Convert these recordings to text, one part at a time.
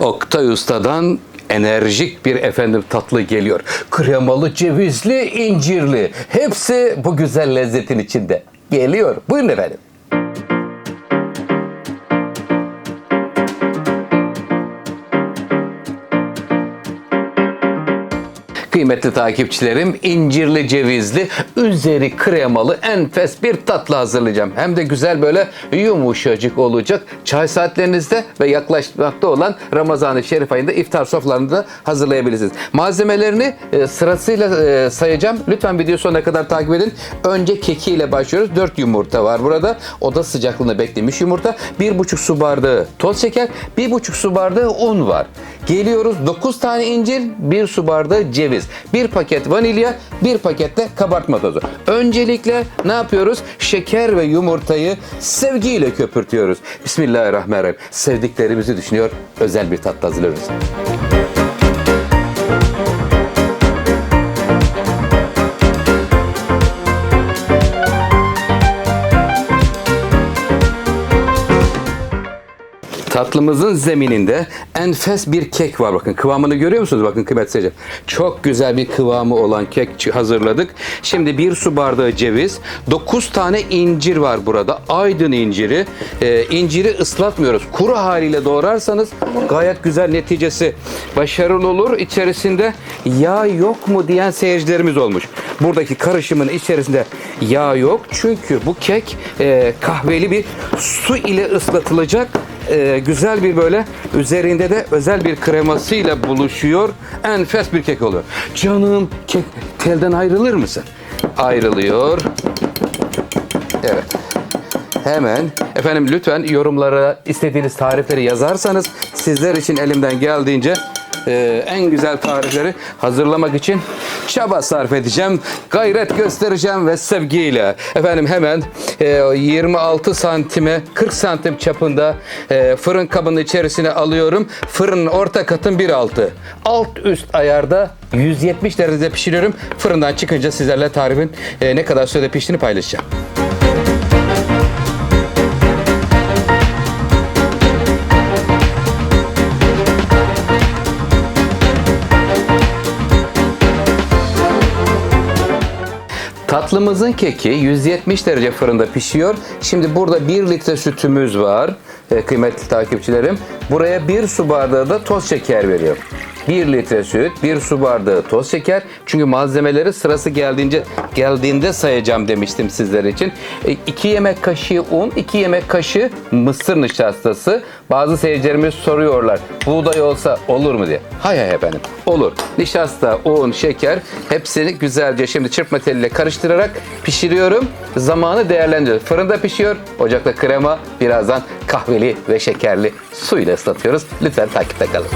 Oktay Usta'dan enerjik bir efendim tatlı geliyor. Kremalı, cevizli, incirli. Hepsi bu güzel lezzetin içinde. Geliyor. Buyurun efendim. Kıymetli takipçilerim, incirli cevizli, üzeri kremalı enfes bir tatlı hazırlayacağım. Hem de güzel böyle yumuşacık olacak. Çay saatlerinizde ve yaklaşmakta olan Ramazan-ı Şerif ayında iftar sofralarında hazırlayabilirsiniz. Malzemelerini e, sırasıyla e, sayacağım. Lütfen video sonuna kadar takip edin. Önce kekiyle başlıyoruz. 4 yumurta var burada. Oda sıcaklığında beklemiş yumurta. 1,5 su bardağı toz şeker, 1,5 su bardağı un var. Geliyoruz 9 tane incir, 1 su bardağı ceviz, 1 paket vanilya, 1 paket de kabartma tozu. Öncelikle ne yapıyoruz? Şeker ve yumurtayı sevgiyle köpürtüyoruz. Bismillahirrahmanirrahim. Sevdiklerimizi düşünüyor, özel bir tatlı hazırlıyoruz. Tatlımızın zemininde enfes bir kek var. Bakın kıvamını görüyor musunuz? Bakın kıymetli seyirciler. Çok güzel bir kıvamı olan kek hazırladık. Şimdi bir su bardağı ceviz. 9 tane incir var burada. Aydın inciri. Ee, inciri ıslatmıyoruz. Kuru haliyle doğrarsanız gayet güzel neticesi başarılı olur. İçerisinde yağ yok mu diyen seyircilerimiz olmuş. Buradaki karışımın içerisinde yağ yok. Çünkü bu kek e, kahveli bir su ile ıslatılacak e, güzel bir böyle üzerinde de özel bir kremasıyla buluşuyor. Enfes bir kek oluyor. Canım kek telden ayrılır mısın? Ayrılıyor. Evet. Hemen efendim lütfen yorumlara istediğiniz tarifleri yazarsanız sizler için elimden geldiğince e, en güzel tarifleri hazırlamak için çaba sarf edeceğim. Gayret göstereceğim ve sevgiyle. Efendim hemen e, 26 santime 40 santim çapında e, fırın kabının içerisine alıyorum. Fırının orta katın bir altı. Alt üst ayarda 170 derecede pişiriyorum. Fırından çıkınca sizlerle tarifin e, ne kadar sürede piştiğini paylaşacağım. Tatlımızın keki 170 derece fırında pişiyor. Şimdi burada 1 litre sütümüz var e, kıymetli takipçilerim. Buraya 1 su bardağı da toz şeker veriyorum. 1 litre süt, 1 su bardağı toz şeker. Çünkü malzemeleri sırası geldiğince geldiğinde sayacağım demiştim sizler için. 2 yemek kaşığı un, 2 yemek kaşığı mısır nişastası. Bazı seyircilerimiz soruyorlar. Buğday olsa olur mu diye. Hay hay efendim. Olur. Nişasta, un, şeker hepsini güzelce şimdi çırpma teliyle karıştırarak pişiriyorum. Zamanı değerlendiriyoruz. Fırında pişiyor. Ocakta krema, birazdan kahveli ve şekerli suyla ıslatıyoruz. Lütfen takipte kalın.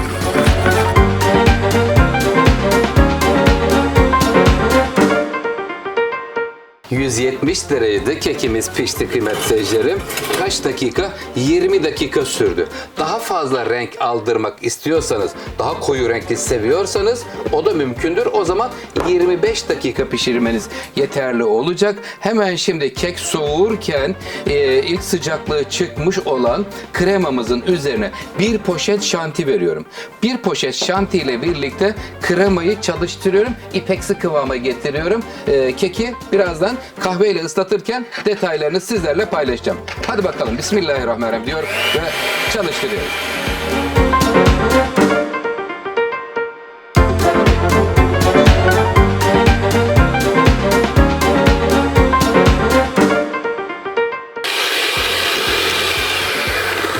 ...170 derecede kekimiz pişti kıymetli seyircilerim. Kaç dakika? 20 dakika sürdü. Daha fazla renk aldırmak istiyorsanız, daha koyu renkli seviyorsanız o da mümkündür. O zaman 25 dakika pişirmeniz yeterli olacak. Hemen şimdi kek soğurken e, ilk sıcaklığı çıkmış olan kremamızın üzerine bir poşet şanti veriyorum. Bir poşet şanti ile birlikte kremayı çalıştırıyorum. İpeksi kıvama getiriyorum. E, keki birazdan kahveyle ıslatırken detaylarını sizlerle paylaşacağım. Hadi bakalım Bismillahirrahmanirrahim diyor ve çalıştırıyoruz.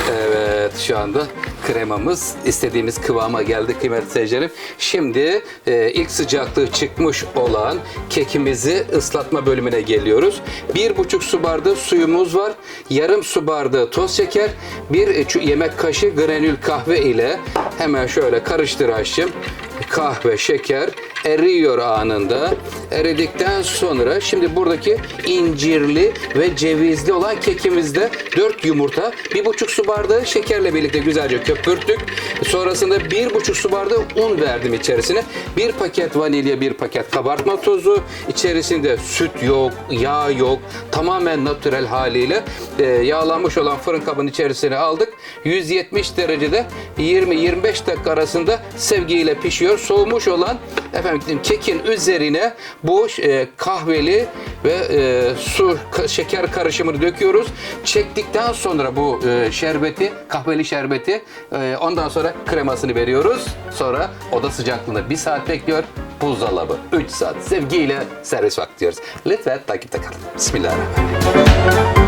Evet şu anda kremamız istediğimiz kıvama geldi kıymetli seyircilerim. Şimdi e, ilk sıcaklığı çıkmış olan kekimizi ıslatma bölümüne geliyoruz. Bir buçuk su bardağı suyumuz var. Yarım su bardağı toz şeker. Bir yemek kaşığı granül kahve ile hemen şöyle karıştır. Kahve, şeker eriyor anında. Eridikten sonra şimdi buradaki incirli ve cevizli olan kekimizde 4 yumurta, 1,5 su bardağı şekerle birlikte güzelce köpürttük. Sonrasında 1,5 su bardağı un verdim içerisine. 1 paket vanilya, 1 paket kabartma tozu. İçerisinde süt yok, yağ yok. Tamamen natürel haliyle e, yağlanmış olan fırın kabının içerisine aldık. 170 derecede 20-25 dakika arasında sevgiyle pişiyor. Soğumuş olan efendim kekin üzerine bu e, kahveli ve e, su ka- şeker karışımını döküyoruz. Çektikten sonra bu e, şerbeti, kahveli şerbeti e, ondan sonra kremasını veriyoruz. Sonra oda sıcaklığında bir saat bekliyor. Buzdolabı 3 saat sevgiyle servis vakti diyoruz. Lütfen takipte kalın. Bismillahirrahmanirrahim.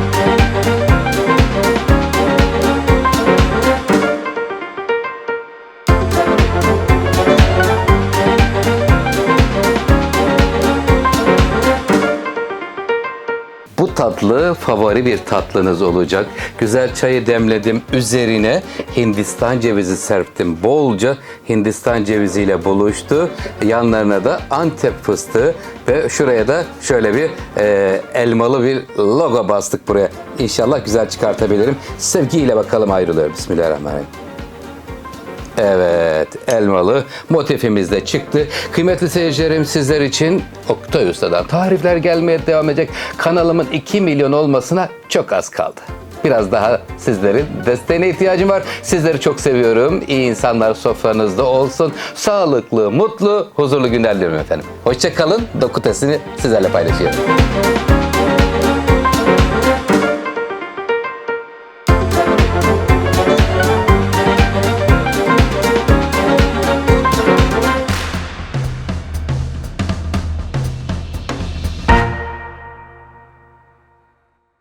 Tatlı favori bir tatlınız olacak. Güzel çayı demledim. Üzerine Hindistan cevizi serptim. Bolca Hindistan ceviziyle buluştu. Yanlarına da Antep fıstığı ve şuraya da şöyle bir e, elmalı bir logo bastık buraya. İnşallah güzel çıkartabilirim. Sevgiyle bakalım ayrılıyorum. Bismillahirrahmanirrahim. Evet, elmalı motifimiz de çıktı. Kıymetli seyircilerim sizler için Oktay Usta'dan tarifler gelmeye devam edecek. Kanalımın 2 milyon olmasına çok az kaldı. Biraz daha sizlerin desteğine ihtiyacım var. Sizleri çok seviyorum. İyi insanlar sofranızda olsun. Sağlıklı, mutlu, huzurlu günler diliyorum efendim. Hoşçakalın. Doku testini sizlerle paylaşıyorum.